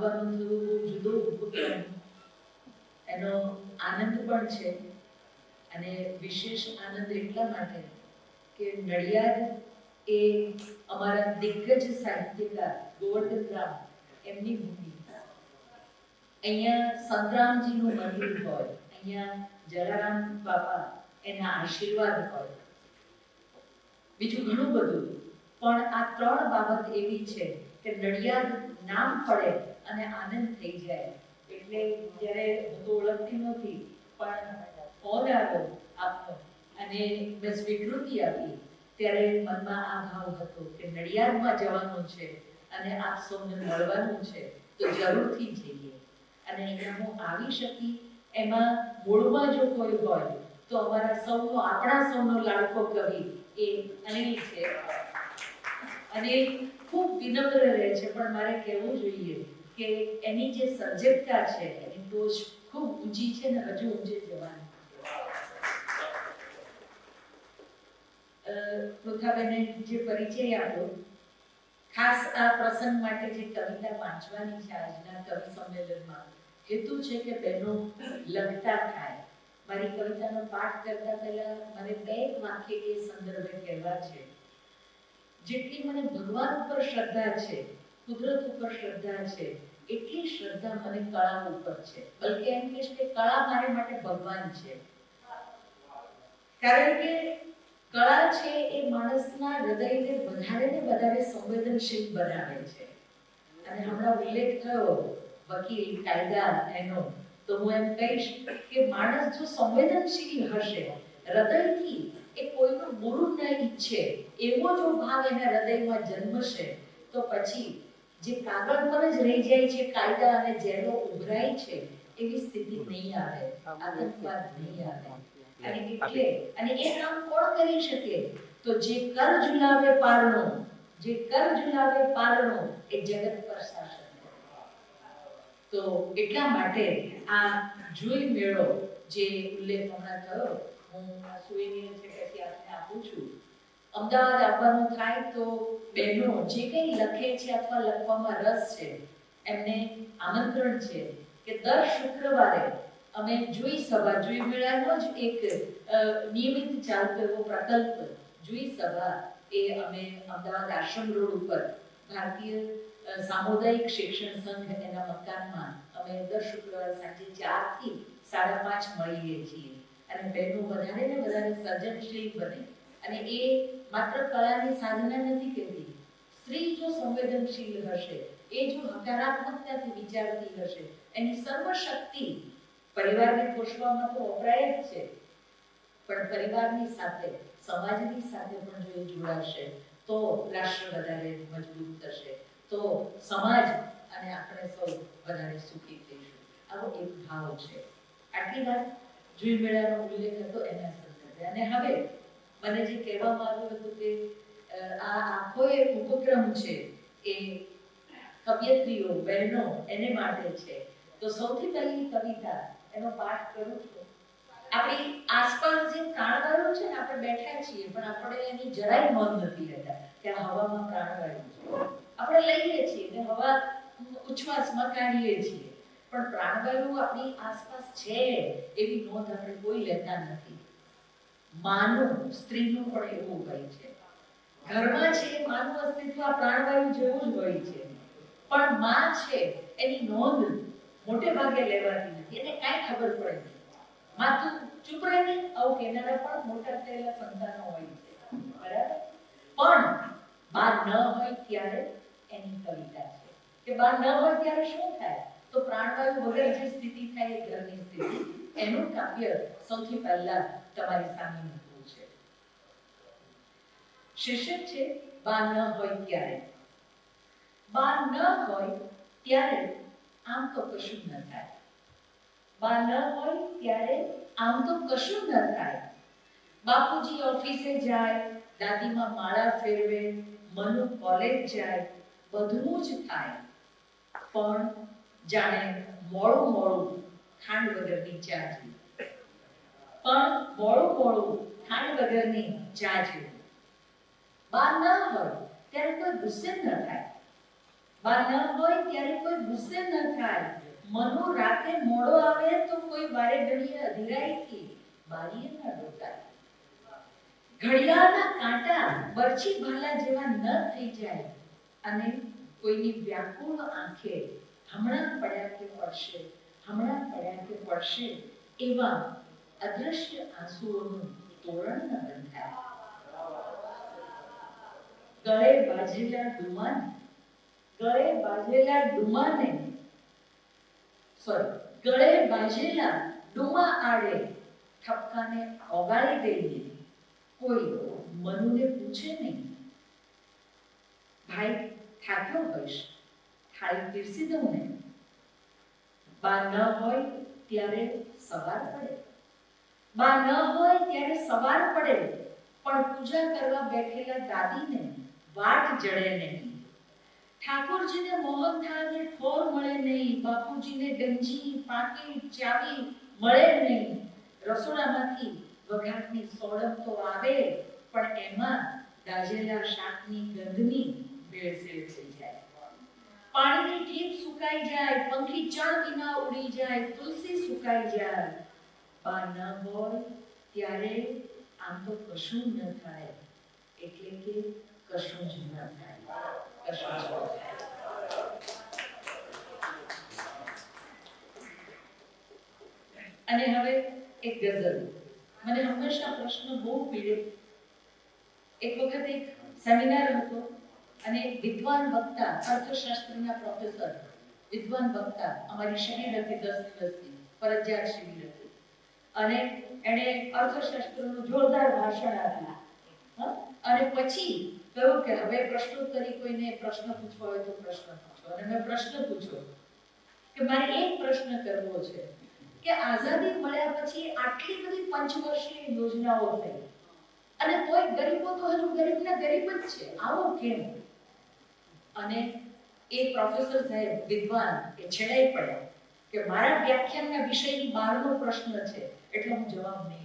આવવાનું જુદો ઉપક્રમ એનો આનંદ પણ છે. અને વિશેષ આનંદ એટલા માટે કે નડિયાદ એ અમારા દિગ્ગજ સાહિત્યકાર ગોવર્ધન એમની ભૂમિ. અહીંયા સંતરામજીનું મંદિર હોય, અહીંયા જલારામ બાપા એના આશીર્વાદ હોય. બીજું ઘણું બધું, પણ આ ત્રણ બાબત એવી છે કે નડિયાદ નામ પડે અને આનંદ થઈ જાય. એટલે જ્યારે હું તો ઓળખતી નહોતી, પણ ફોન આવ્યો આપનો અને મેં સ્વીકૃતિ આપી. ત્યારે મનમાં આ ભાવ હતો કે નડિયાદમાં જવાનું છે અને આપ સૌને મળવાનું છે, તો જરૂરથી જઈએ. અને અહીંયા હું આવી શકી. એમાં મૂળમાં જો કોઈ હોય, તો અમારા સૌનો, આપણા સૌનો લાડકો કવિ એ અનિલ છે. અને ખૂબ વિનમ્ર રહે છે, પણ મારે કહેવું જોઈએ કે એની જે સર્જકતા છે, એની ટોચ ખૂબ ઊંચી છે ને હજુ ઊંચે જવાની. પૃથાબેને જે પરિચય આપ્યો, ખાસ આ પ્રસંગ માટે જે કવિતા વાંચવાની છે આજના કવિ સંમેલનમાં હેતુ છે કે બહેનો લખતા થાય. મારી કવિતાનો પાઠ કરતા પહેલા મને બે વાક્ય એ સંદર્ભે કહેવા છે. જેટલી મને ભગવાન ઉપર શ્રદ્ધા છે, કુદરત ઉપર શ્રદ્ધા છે, એટલી શ્રદ્ધા મને કળા ઉપર છે. બલકે એમ કહીશ કે કળા મારે માટે ભગવાન છે. કારણ કે કળા છે એ માણસના હૃદયને વધારે ને વધારે સંવેદનશીલ બનાવે છે. અને હમણાં ઉલ્લેખ થયો, વકીલ, કાયદા, એનો. તો હું એમ કહીશ કે માણસ જો સંવેદનશીલ હશે, હૃદયથી એ કોઈનું ગુરુ ન ઈચ્છે, એવો જો ભાવ એના હૃદયમાં જન્મશે, તો પછી જે કાગળ પર જ રહી જાય છે કાયદા અને જેલો ઉભરાય છે, એવી સ્થિતિ નહીં આવે, આતંકવાદ નહીં આવે. અને એટલે, અને એ કામ કોણ કરી શકે? તો જે કર ઝુલાવે પારણો, જે કર ઝુલાવે પારણો, એ જગત પર શાસન તો એટલા માટે આ જોઈ મેળો, જે ઉલ્લેખ હમણાં થયો, હું આ આપને આપું છું અમદાવાદ આવવાનું થાય તો બહેનો જે કંઈ લખે છે અથવા લખવામાં રસ છે, એમને આમંત્રણ છે કે દર શુક્રવારે અમે જોઈ સભા, જોઈ મેળાનો જ એક નિયમિત ચાલતો એવો પ્રકલ્પ, જોઈ સભા એ અમે અમદાવાદ આશ્રમ રોડ ઉપર ભારતીય સામુદાયિક શિક્ષણ સંઘ એના મકાનમાં અમે દર શુક્રવાર સાંજે ચારથી સાડા પાંચ મળીએ છીએ. અને બહેનો વધારે ને વધારે સર્જનશીલ બને. અને એ માત્ર કલાની સાધના નથી કહેતી. સ્ત્રી જો સંવેદનશીલ હશે, એ જો હકારાત્મકતાથી વિચારતી હશે, એની સર્વશક્તિ પરિવારને પોષવામાં તો વપરાય જ છે. પણ પરિવારની સાથે, સમાજની સાથે પણ જો એ જોડાશે, તો રાષ્ટ્ર વધારે મજબૂત થશે. તો સમાજ અને આપણે સૌ વધારે સુખી થઈશું. આવો એક ભાવ છે. આટલી વાત જોઈ મેળાનો ઉલ્લેખ હતો એના સંદર્ભે. અને હવે મને જે કહેવામાં આવ્યું હતું કે આ આખો એ ઉપક્રમ છે, એ કવિયત્રીઓ, બહેનો એને માટે છે. તો સૌથી પહેલી કવિતા એનો પાઠ કરું છું. આપણી આસપાસ જે પ્રાણવાયુ છે ને, આપણે બેઠા છીએ, પણ આપણે એની જરાય મન નથી રહેતા કે હવામાં પ્રાણવાયુ છે. આપણે લઈએ છીએ ને, હવા ઉચ્છવાસમાં કાઢીએ છીએ. પણ પ્રાણવાયુ આપણી આસપાસ છે, એવી નોંધ આપણે કોઈ લેતા નથી. માનું સ્ત્રીનું પણ એવું હોય છે. ઘરમાં છે માનું અસ્તિત્વ પ્રાણવાયુ જેવું જ હોય છે. પણ માં છે, એની નોંધ મોટે ભાગે લેવાતી નથી. એને કાંઈ ખબર પડે નહીં. માથું ચૂપ રહે ને આવું કહેનારા પણ મોટા થયેલા સંતાનો હોય છે. બરાબર? પણ બા ન હોય ત્યારે એની કવિતા છે. કે બા ન હોય ત્યારે શું થાય? તો પ્રાણવાયુ વગર જે સ્થિતિ થાય એ ઘરની સ્થિતિ. એનું કાવ્ય સૌથી પહેલા તમારી સામે મૂકવું છે. શીર્ષક છે, બા ન હોય ત્યારે. બા ન હોય ત્યારે આમ તો કશું ન થાય. બા ન હોય ત્યારે આમ તો કશું ન થાય. બાપુજી ઓફિસે જાય, દાદીમાં માળા ફેરવે, મનુ કોલેજ જાય, બધું જ થાય. પણ જાણે મોડું મોડું ખાંડ વગરની ચા જેવું પણ મોડું મોડું ખાંડ વગરની ચા જેવું બાર ન હોય ત્યારે કોઈ ગુસ્સે ન થાય. બાર ન હોય ત્યારે કોઈ ગુસ્સે ન થાય. મનો રાતે મોડો આવે તો કોઈ વારે ઘડીએ અધિરાઈથી બારીએ ન ડોકાય ઘડિયાળના કાંટા બરછી ભાલા જેવા ન થઈ જાય અને કોઈની વ્યાકુળ આંખે હમણાં પડ્યા કે પડશે, હમણાં પડ્યા કે પડશે, એવા અદ્રશ્ય આંસુઓનું તોરણ ન બંધાય. ગળે બાજેલા ડુમાને, ગળે બાજેલા ડુમાને સોરી ગળે બાજેલા ડુમા આડે ઠપકાને ઓગાળી દઈને કોઈ મનુને પૂછે નહીં. ભાઈ, થાક્યો હોઈશ. થાળી પીરસી દઉં ને. બા ન હોય ત્યારે સવાર પડે. બા ન હોય ત્યારે સવાર પડે. પણ પૂજા કરવા બેઠેલા દાદીને વાટ જડે નહીં. ઠાકોરજીને મોહન થાળને ઠોર મળે નહીં. બાપુજીને ગંજી પાકીટ ચાવી મળે નહીં. રસોડામાંથી વઘાટની સોડમ તો આવે, પણ એમાં દાજેલા શાકની ગંધની ભેળસેળ જાય પાણીની ટીપ સુકાઈ જાય, પંખી ચણ વિના ઉડી જાય, તુલસી સુકાઈ જાય. બા ન હોય ત્યારે આમ તો કશું ન થાય. એટલે કે કશું જ ન થાય. કશું જ અને હવે એક ગઝલ. મને હંમેશા પ્રશ્ન બહુ પીડે એક વખત એક સેમિનાર હતો. અને વિદ્વાન વક્તા, અર્થશાસ્ત્રના પ્રોફેસર, વિદ્વાન વક્તા, અમારી શિબિર હતી દસ દિવસની ફરજિયાત શિબિર હતી અને એણે અર્થશાસ્ત્રનું જોરદાર ભાષણ આપ્યું. અને પછી કહ્યું કે હવે પ્રશ્નોત્તરી કોઈને પ્રશ્ન પૂછવો હોય તો પ્રશ્ન પૂછો. અને મેં પ્રશ્ન પૂછ્યો કે મારે એક પ્રશ્ન કરવો છે કે આઝાદી મળ્યા પછી આટલી બધી પંચવર્ષીય યોજનાઓ થઈ. અને કોઈ ગરીબો તો હજુ ગરીબના ગરીબ જ છે. આવો કેમ? અને એ પ્રોફેસર સાહેબ વિદ્વાન એ છેડાઈ પડ્યા કે મારા વ્યાખ્યાનના વિષયની બહારનો પ્રશ્ન છે એટલે હું જવાબ નહીં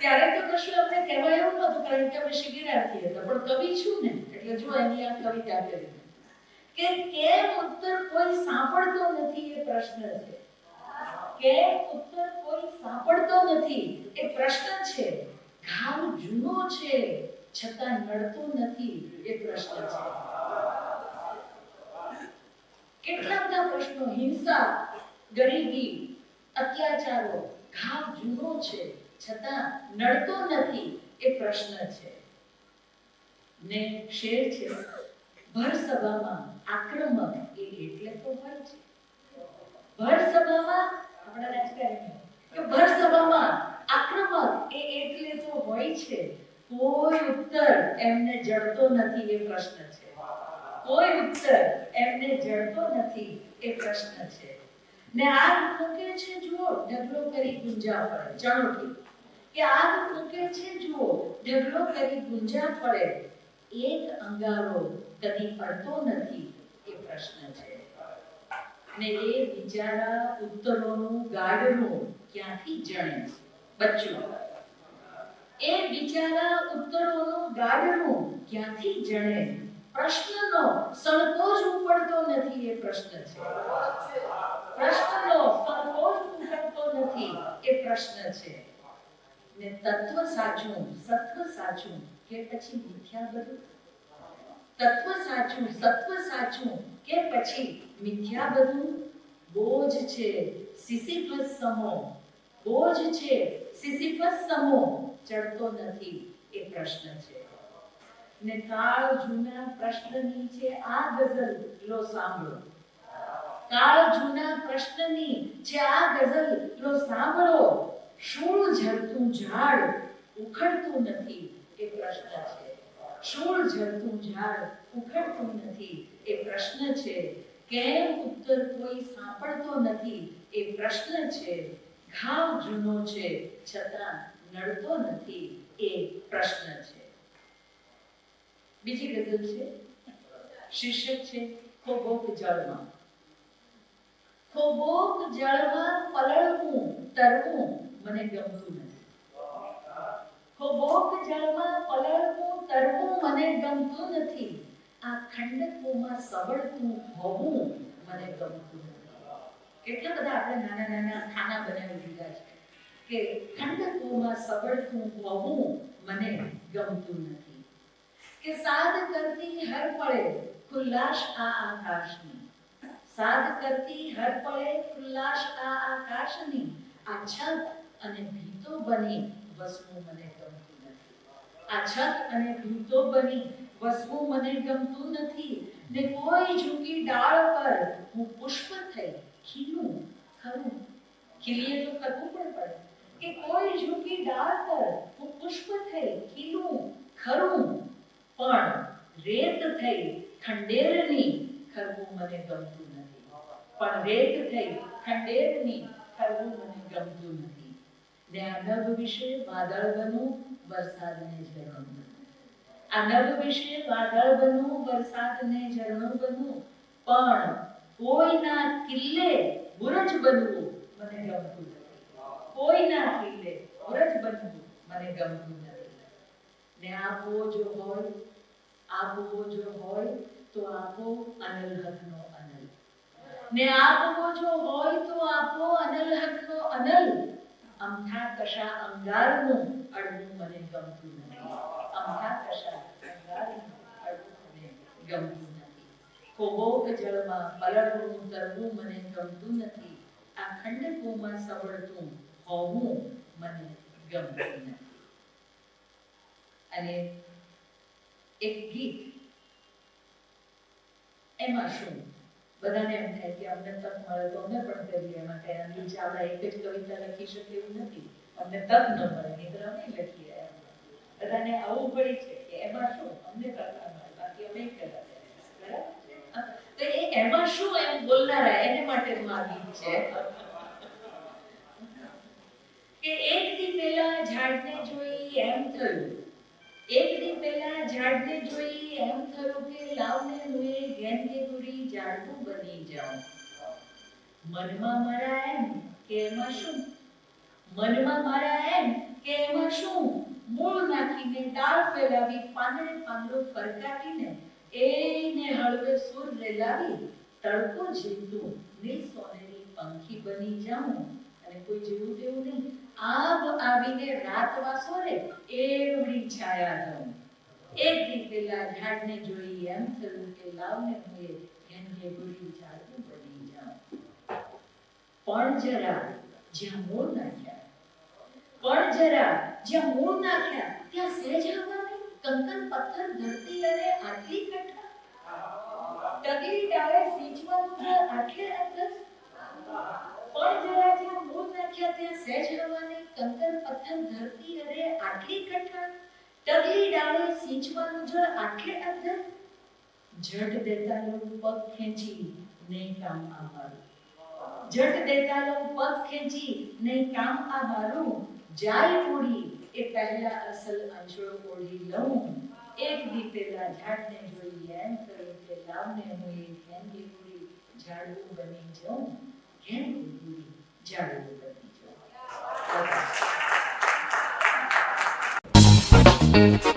ત્યારે તો કશું અમને કહેવાય એવું નતું કારણ કે અમે શિબિરાર્થી હતા. પણ કવિ છું ને, એટલે જો એની આ કવિતા કરી. કે કેમ ઉત્તર કોઈ સાંભળતો નથી એ પ્રશ્ન છે. કેમ ઉત્તર કોઈ સાંભળતો નથી એ પ્રશ્ન છે. ઘાવ જૂનો છે, છતાં નડતો નથી એ પ્રશ્ન છે. કેટલા બધા પ્રશ્નો, હિંસા, ગરીબી, અત્યાચારો ઘાવ જૂનો છે, છતાં નડતો નથી એ પ્રશ્ન છે. ને શેર છે ભર સભામાં આક્રમક એ એટલે તો હોય છે ભર સભામાં આપણા રાજકારણીઓ, કે ભર સભામાં આક્રમક એ એટલે તો હોય છે કોઈ ઉત્તર એમને જડતો નથી એ પ્રશ્ન છે. કોઈ ઉત્તર એમને જડતો નથી એ પ્રશ્ન છે. ને આગ ફૂંકે છે જુઓ, ઢગલો કરી ગુંજા પડે. ચણોટી કે આગ ફૂંકે છે જુઓ, ઢગલો કરી ગુંજા પડે. એક અંગારો કદી પડતો નથી એ પ્રશ્ન છે. ને એ બિચારા ઉત્તરોનું, ગાઢનું ક્યાંથી જણે? બચ્ચું. એ બિચારા ઉત્તરોનું ગાઢનું ક્યાંથી જણે? પ્રશ્નનો સંકોચ ઉપડતો નથી એ પ્રશ્ન છે. પ્રશ્નનો સંકોચ ઉપડતો નથી એ પ્રશ્ન છે. ને તત્વ સાચું, સત્વ સાચું કે પછી મિથ્યા બધું? તત્વ સાચું, સત્વ સાચું કે પછી મિથ્યા બધું? બોજ છે સિસિફસ સમો બોજ છે સિસિફસ સમો ચડતો નથી એ પ્રશ્ન છે. ને કાળ જૂના પ્રશ્નની છે આ ગઝલ, લો સાંભળો. કાળ જૂના પ્રશ્નની છે આ ગઝલ, લો સાંભળો. શૂળ ઝરતું ઝાડ ઉખડતું નથી એ પ્રશ્ન છે. શૂળ ઝરતું ઝાડ ઉખડતું નથી એ પ્રશ્ન છે. કેમ ઉત્તર કોઈ સાંભળતો નથી એ પ્રશ્ન છે. ઘાવ જૂનો છે છતાં નડતો નથી એ પ્રશ્ન છે. બીજી ગઝલ છે? શીર્ષક છે, ખોબોક જળમાં. ખોબોક જળમાં પલળવું, તરવું મને ગમતું નથી. ખોબોક જળમાં પલળવું, તરવું મને ગમતું નથી. આ ખંડકોમાં સબળતું હોવું મને ગમતું નથી. કેટલા બધા આપણે નાના નાના ખાના બનાવી દીધા છે. કે ખંડકોમાં સબળતું હોવું મને ગમતું નથી. કે સાદ કરતી હર પળે ખુલ્લાશ આ આકાશની. સાદ કરતી હર પળે ખુલ્લાશ આ આકાશની. આ છત અને ભીતો બની વસવું મને ગમતું નથી. આ છત અને ભીતો બની વસવું મને ગમતું નથી. ને કોઈ ઝૂકી ડાળ પર હું પુષ્પ થઈ ખીલું ખરું. ખીલીએ તો કરવું પણ પડે. કે કોઈ ઝૂકી ડાળ પર હું પુષ્પ થઈ ખીલું, ખરું. પણ રેત થઈ ખંડેરની ખરવું મને ગમતું નથી. પણ રેત થઈ ખંડેરની ખરવું મને ગમતું નથી. ને આ નભ વિશે વાદળ બનવું વરસાદને ઝરણું આ નભ વિશે વાદળ બનવું વરસાદને ઝરણું બનવું પણ કોઈના કિલ્લે બુરજ બનવું મને ગમતું કોઈના કિલ્લે ઓરજ બનવું મને ગમતું નથી. ને આપો જો હોય આપવો જો હોય તો આપો અનલ હકનો અનલ. ને આપવો જો હોય તો આપો અનલ હકનો અનલ. અમથા કશા અંગારનું અડવું મને ગમતું નથી. અમથા કશા જળમાં પલળવું તરવું મને ગમતું નથી. આ ખંડકોમાં સવળતું હોવું મને ગમતું નથી અને બધાને એમ થાય કે અમને તક મળે તો અમે પણ કરીએ, એમાં કઈ અનિલ ચાવડા એક જ કવિતા લખી શકે એવું નથી. અમને તક ન મળે મિત્ર અમે લખીએ. બધાને આવું પડી છે કે એમાં શું? અમને ન મળે, બાકી અમે કર્યા બરાબર? તો એ એમાં શું એમ બોલનારા, એને માટે આ છે. કે એક દી પહેલા ઝાડને જોઈ એમ થયું. એક દી પહેલા ઝાડને જોઈ એમ થયું કે લાવને હું એ ગેંદેગુરી ઝાડનું બની જાઉં. મનમાં મારા એમ કે એમાં શું? મનમાં મારા એમ કે એમાં શું? મૂળ નાખીને ડાળ ફેલાવી પાંદડે પાંદડો ફરકાવીને એને હળવે સુર રેલાવી તડકો ઝીલતું નીલ સોનેરી પંખી બની જાઉં. અને કોઈ જેવું તેવું નહીં. આબ આવીને રાત વાસોરે એવડી છાયા દઉં એક દી પેલા ઝાડને જોઈ એમ થયું કે લાવને હું એ ઘેંઘે ગુરી ઝાડનું બની જાઉં પણ જરા જ્યાં મૂળ નાખ્યા પણ જરા જ્યાં મૂળ નાખ્યા ત્યાં સહેજ હવા નહીં કંકર પથ્થર ધરતી અને આટલી કઠા ટગી ડાળે સિંચવાનું છે આટલે અંદર પણ જરા જ્યાં મૂળ નાખ્યા એ પહેલા અસલ અંચળો ઓઢી લઉં એક દી પેલા ઝાડને જોઈ એમ થયું કે લાવને હું એ ઝાડવું બની જાઉં. ઘેંઘી ઉડી ઝાડવું બની જાઉં